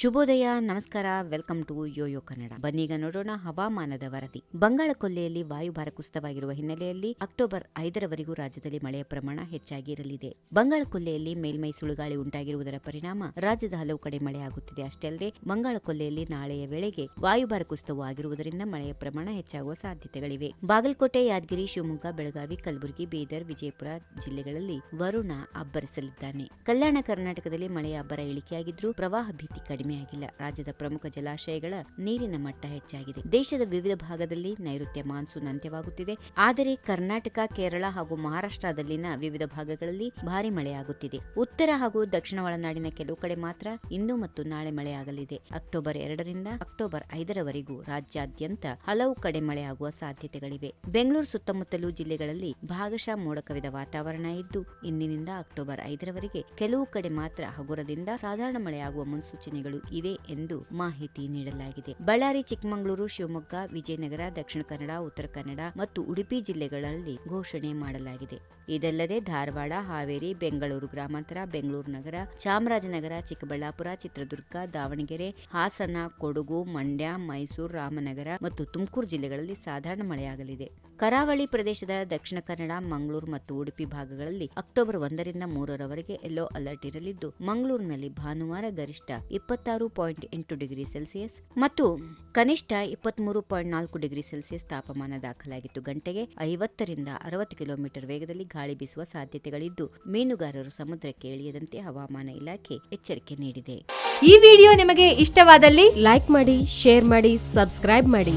ಶುಭೋದಯ, ನಮಸ್ಕಾರ, welcome to Yoyo Kannada. ಬನ್ನೀಗ ನೋಡೋಣ ಹವಾಮಾನದ ವರದಿ. ಬಂಗಾಳ ಕೊಲ್ಲೆಯಲ್ಲಿ ವಾಯುಭಾರ ಕುಸಿತವಾಗಿರುವ ಹಿನ್ನೆಲೆಯಲ್ಲಿ ಅಕ್ಟೋಬರ್ ಐದರವರೆಗೂ ರಾಜ್ಯದಲ್ಲಿ ಮಳೆಯ ಪ್ರಮಾಣ ಹೆಚ್ಚಾಗಿ ಇರಲಿದೆ ಬಂಗಾಳ ಕೊಲ್ಲೆಯಲ್ಲಿ ಮೇಲ್ಮೈ ಸುಳುಗಾಳಿ ಉಂಟಾಗಿರುವುದರ ಪರಿಣಾಮ ರಾಜ್ಯದ ಹಲವು ಕಡೆ ಮಳೆಯಾಗುತ್ತಿದೆ ಅಷ್ಟೇ ಅಲ್ಲದೆ, ಬಂಗಾಳ ಕೊಲ್ಲೆಯಲ್ಲಿ ನಾಳೆಯ ವೇಳೆಗೆ ವಾಯುಭಾರ ಕುಸಿತವೂ ಆಗಿರುವುದರಿಂದ ಮಳೆಯ ಪ್ರಮಾಣ ಹೆಚ್ಚಾಗುವ ಸಾಧ್ಯತೆಗಳಿವೆ. ಬಾಗಲಕೋಟೆ, ಯಾದಗಿರಿ, ಶಿವಮೊಗ್ಗ, ಬೆಳಗಾವಿ, ಕಲಬುರಗಿ, ಬೀದರ್, ವಿಜಯಪುರ ಜಿಲ್ಲೆಗಳಲ್ಲಿ ವರುಣ ಅಬ್ಬರಿಸಲಿದ್ದಾನೆ. ಕಲ್ಯಾಣ ಕರ್ನಾಟಕದಲ್ಲಿ ಮಳೆಯ ಅಬ್ಬರ ಇಳಿಕೆಯಾಗಿದ್ದರೂ ಪ್ರವಾಹ ಭೀತಿ ಕಡಿಮೆಯಾಗಿಲ್ಲ. ರಾಜ್ಯದ ಪ್ರಮುಖ ಜಲಾಶಯಗಳ ನೀರಿನ ಮಟ್ಟ ಹೆಚ್ಚಾಗಿದೆ. ದೇಶದ ವಿವಿಧ ಭಾಗದಲ್ಲಿ ನೈಋತ್ಯ ಮಾನ್ಸೂನ್ ಅಂತ್ಯವಾಗುತ್ತಿದೆ. ಆದರೆ ಕರ್ನಾಟಕ, ಕೇರಳ ಹಾಗೂ ಮಹಾರಾಷ್ಟ್ರದಲ್ಲಿನ ವಿವಿಧ ಭಾಗಗಳಲ್ಲಿ ಭಾರಿ ಮಳೆಯಾಗುತ್ತಿದೆ. ಉತ್ತರ ಹಾಗೂ ದಕ್ಷಿಣ ಒಳನಾಡಿನ ಕೆಲವು ಕಡೆ ಮಾತ್ರ ಇಂದು ಮತ್ತು ನಾಳೆ ಮಳೆಯಾಗಲಿದೆ. ಅಕ್ಟೋಬರ್ ಎರಡರಿಂದ ಅಕ್ಟೋಬರ್ ಐದರವರೆಗೂ ರಾಜ್ಯಾದ್ಯಂತ ಹಲವು ಕಡೆ ಮಳೆಯಾಗುವ ಸಾಧ್ಯತೆಗಳಿವೆ. ಬೆಂಗಳೂರು ಸುತ್ತಮುತ್ತಲು ಜಿಲ್ಲೆಗಳಲ್ಲಿ ಭಾಗಶಃ ಮೋಡ ಕವಿದ ವಾತಾವರಣ ಇದ್ದು, ಇಂದಿನಿಂದ ಅಕ್ಟೋಬರ್ ಐದರವರೆಗೆ ಕೆಲವು ಕಡೆ ಮಾತ್ರ ಹಗುರದಿಂದ ಸಾಧಾರಣ ಮಳೆಯಾಗುವ ಮುನ್ಸೂಚನೆಗಳು ಇವೆ ಎಂದು ಮಾಹಿತಿ ನೀಡಲಾಗಿದೆ. ಬಳ್ಳಾರಿ, ಚಿಕ್ಕಮಗಳೂರು, ಶಿವಮೊಗ್ಗ, ವಿಜಯನಗರ, ದಕ್ಷಿಣ ಕನ್ನಡ, ಉತ್ತರ ಕನ್ನಡ ಮತ್ತು ಉಡುಪಿ ಜಿಲ್ಲೆಗಳಲ್ಲಿ ಘೋಷಣೆ ಮಾಡಲಾಗಿದೆ. ಇದಲ್ಲದೆ ಧಾರವಾಡ, ಹಾವೇರಿ, ಬೆಂಗಳೂರು ಗ್ರಾಮಾಂತರ, ಬೆಂಗಳೂರು ನಗರ, ಚಾಮರಾಜನಗರ, ಚಿಕ್ಕಬಳ್ಳಾಪುರ, ಚಿತ್ರದುರ್ಗ, ದಾವಣಗೆರೆ, ಹಾಸನ, ಕೊಡಗು, ಮಂಡ್ಯ, ಮೈಸೂರು, ರಾಮನಗರ ಮತ್ತು ತುಮಕೂರು ಜಿಲ್ಲೆಗಳಲ್ಲಿ ಸಾಧಾರಣ ಮಳೆಯಾಗಲಿದೆ. ಕರಾವಳಿ ಪ್ರದೇಶದ ದಕ್ಷಿಣ ಕನ್ನಡ, ಮಂಗಳೂರು ಮತ್ತು ಉಡುಪಿ ಭಾಗಗಳಲ್ಲಿ ಅಕ್ಟೋಬರ್ ಒಂದರಿಂದ ಮೂರರವರೆಗೆ ಯೆಲ್ಲೋ ಅಲರ್ಟ್ ಇರಲಿದ್ದು, ಮಂಗಳೂರಿನಲ್ಲಿ ಭಾನುವಾರ ಗರಿಷ್ಠ ಇಪ್ಪತ್ತಾರು ಪಾಯಿಂಟ್ ಎಂಟು ಡಿಗ್ರಿ ಸೆಲ್ಸಿಯಸ್ ಮತ್ತು ಕನಿಷ್ಠ ಇಪ್ಪತ್ಮೂರು ಪಾಯಿಂಟ್ ನಾಲ್ಕು ಡಿಗ್ರಿ ಸೆಲ್ಸಿಯಸ್ ತಾಪಮಾನ ದಾಖಲಾಗಿತ್ತು. ಗಂಟೆಗೆ ಐವತ್ತರಿಂದ ಅರವತ್ತು ಕಿಲೋಮೀಟರ್ ವೇಗದಲ್ಲಿ ಗಾಳಿ ಬೀಸುವ ಸಾಧ್ಯತೆಗಳಿದ್ದು, ಮೀನುಗಾರರು ಸಮುದ್ರಕ್ಕೆ ಇಳಿಯದಂತೆ ಹವಾಮಾನ ಇಲಾಖೆ ಎಚ್ಚರಿಕೆ ನೀಡಿದೆ. ಈ ವಿಡಿಯೋ ನಿಮಗೆ ಇಷ್ಟವಾದಲ್ಲಿ ಲೈಕ್ ಮಾಡಿ, ಶೇರ್ ಮಾಡಿ, ಸಬ್ಸ್ಕ್ರೈಬ್ ಮಾಡಿ.